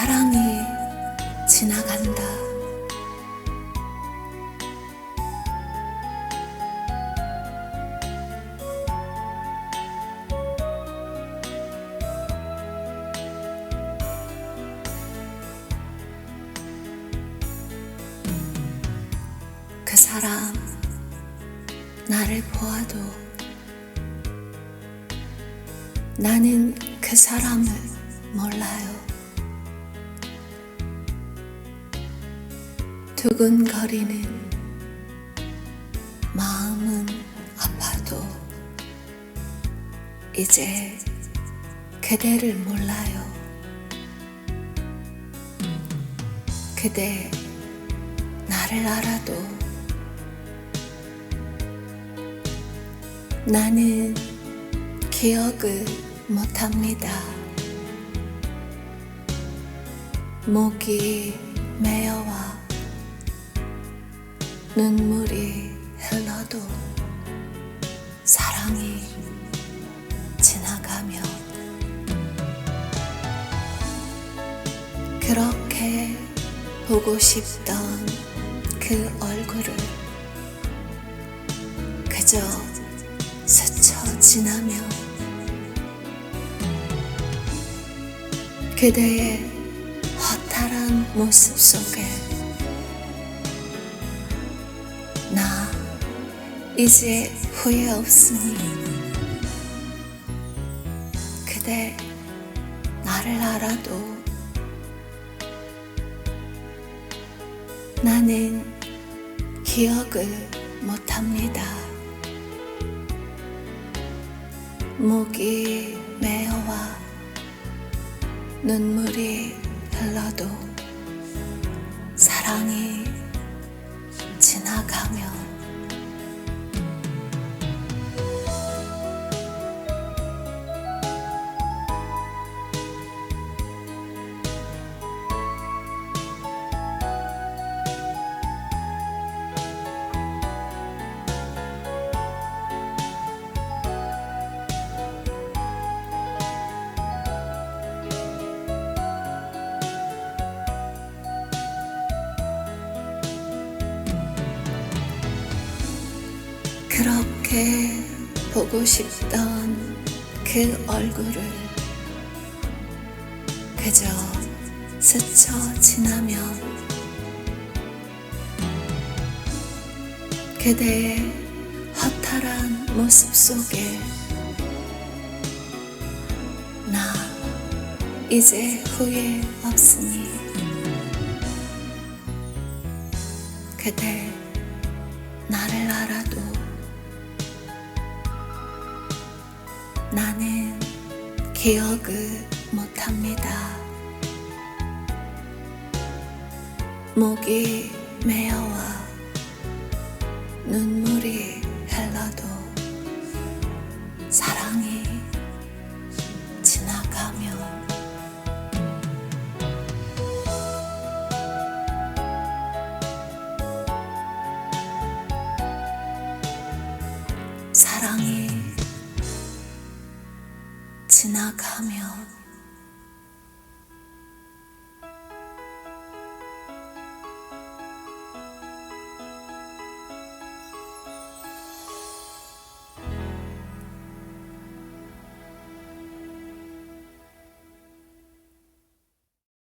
사랑이 지나간다. 그 사람 나를 보아도 나는 그 사람을 몰라요. 두근거리는 마음은 아파도 이제 그대를 몰라요. 그대 나를 알아도 나는 기억을 못합니다. 목이 메어와 눈물이 흘러도 사랑이 지나가며 그렇게 보고 싶던 그 얼굴을 그저 스쳐 지나며 그대의 허탈한 모습 속에 이제 후회 없으니 그대 나를 알아도 나는 기억을 못합니다. 목이 메어와 눈물이 흘러도 사랑이 지나가며 그렇게 보고 싶던 그 얼굴을 그저 스쳐 지나며 그대의 허탈한 모습 속에 나 이제 후회 없으니 그대 나를 알아도 나는 기억을 못합니다. 목이 메어와 눈물이 흘러도 사랑이 사랑이 지나가며